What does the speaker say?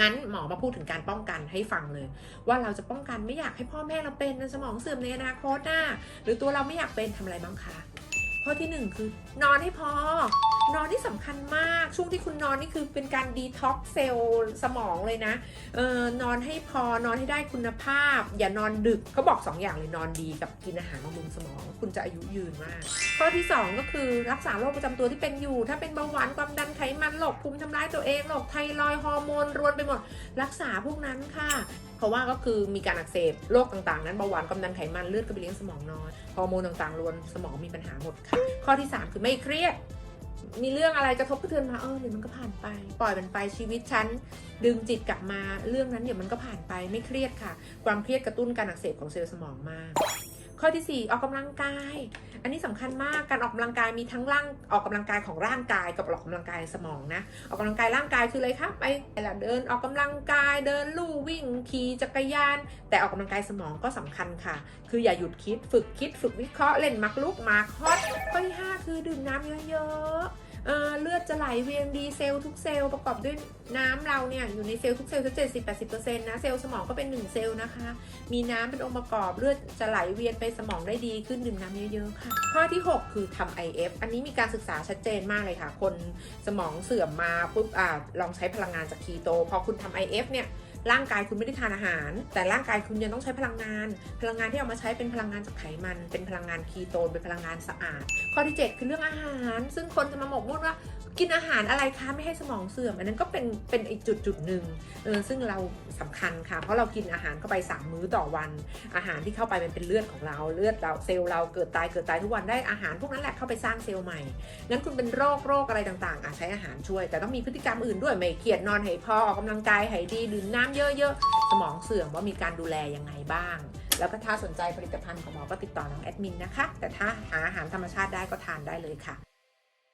งั้นหมอมาพูดถึงการป้องกันให้ฟังเลย ว่าเราจะป้องกันไม่อยากให้พ่อแม่เราเป็นสมองเสื่อมในอนาคตนะหรือตัวเราไม่อยากเป็นทำอะไรบ้างคะ ข้อที่หนึ่งคือ นอนให้พอ นอนที่สำคัญมากช่วงที่คุณนอนนี่คือเป็นการดีท็อกเซลล์สมองเลยนะเออนอนให้พอนอนให้ได้คุณภาพ อย่านอนดึกเขาบอก 2ออย่างเลยนอนดีกับกินอาหารบำรุงสมอง คุณจะอายุยืนมาก ข้อที่ 2 ก็คือรักษาโรคประจำตัวที่เป็นอยู่ ถ้าเป็นเบาหวานความดันไขมันโรคภูมิทำร้ายตัวเองโรคไทรอยฮอร์โมนรวนไปหมด รักษาพวกนั้นค่ะเพราะว่าก็คือมีการอักเสบโรคต่างๆ นั้นเบาหวานความดันไขมันเลือดก็ไปเลี้ยงสมองน้อยฮอร์โมนต่างๆรวนสมองมีปัญหาหมดค่ะ ข้อที่ 3 คือไม่เครียด มีเรื่องอะไรกระทบกระเทือนมาเออเดี๋ยวมันก็ผ่านไป ปล่อยมันไปชีวิตฉันดึงจิตกลับมาเรื่องนั้นเดี๋ยวมันก็ผ่านไปไม่เครียดค่ะ ความเครียดกระตุ้นการอักเสบของเซลล์สมองมาก ข้อที่ 4 ออกกำลังกาย อันนี้สำคัญมากการออกกำลังกายมีทั้งร่างออกกำลังกายของร่างกายกับออกกำลังกายสมองนะ ออกกำลังกายร่างกายคืออะไรคะไปละเดินออกกำลังกายเดินลู่วิ่งขี่จักรยาน แต่ออกกำลังกายสมองก็สำคัญค่ะ คืออย่าหยุดคิดฝึกคิด ฝึกวิเคราะห์เล่นมักลุกมาคอสข้อที่ห้าคือดื่มน้ำเยอะๆ เเลือดจะไหลเวียนดีเซลล์ทุกเซลล์ประกอบด้วยน้ำเราเนี่ยอยู่ในเซลล์ทุกเซลล์จะเจ็ดสิบแปดสิบเปอร์เซ็นต์นะเซลล์สมองก็เป็นหนึ่งเซลล์นะคะ มีน้ำเป็นองค์ประกอบเลือดจะไหลเวียนไปสมองได้ดีขึ้นดื่มน้ำเยอะๆค่ะ ข้อที่ 6 คือทำ IF อันนี้มีการศึกษาชัดเจนมากเลยค่ะ คนสมองเสื่อมมาปุ๊บอ่าลองใช้พลังงานจากคีโตพอคุณทำ IF เนี่ย ร่างกายคุณไม่ได้ทานอาหาร แต่ร่างกายคุณยังต้องใช้พลังงาน พลังงานที่เอามาใช้เป็นพลังงานจากไขมัน เป็นพลังงานคีโตนเป็นพลังงานสะอาด ข้อที่ 7 คือเรื่องอาหาร ซึ่งคนจะมาหมกมุ่นว่า กินอาหารอะไรคะไม่ให้สมองเสื่อม อันนั้นก็เป็นเป็นอีกจุดจุดหนึ่งเออซึ่งเราสำคัญค่ะ เพราะเรากินอาหารเข้าไป 3 มื้อต่อวัน อาหารที่เข้าไปมันเป็นเลือดของเราเลือดเราเซลล์เราเกิดตายเกิดตายทุกวันได้อาหารพวกนั้นแหละเข้าไปสร้างเซลล์ใหม่งั้นคุณเป็นโรคโรคอะไรต่างๆอาจใช้อาหารช่วย แต่ต้องมีพฤติกรรมอื่นด้วยไม่เครียดนอนให้พอออกกำลังกายให้ดีดื่มน้ำเยอะๆสมองเสื่อมว่ามีการดูแลยังไงบ้าง แล้วก็ถ้าสนใจผลิตภัณฑ์ของหมอก็ติดต่อน้องแอดมินนะคะ แต่ถ้าหาอาหารธรรมชาติได้ก็ทานได้เลยค่ะ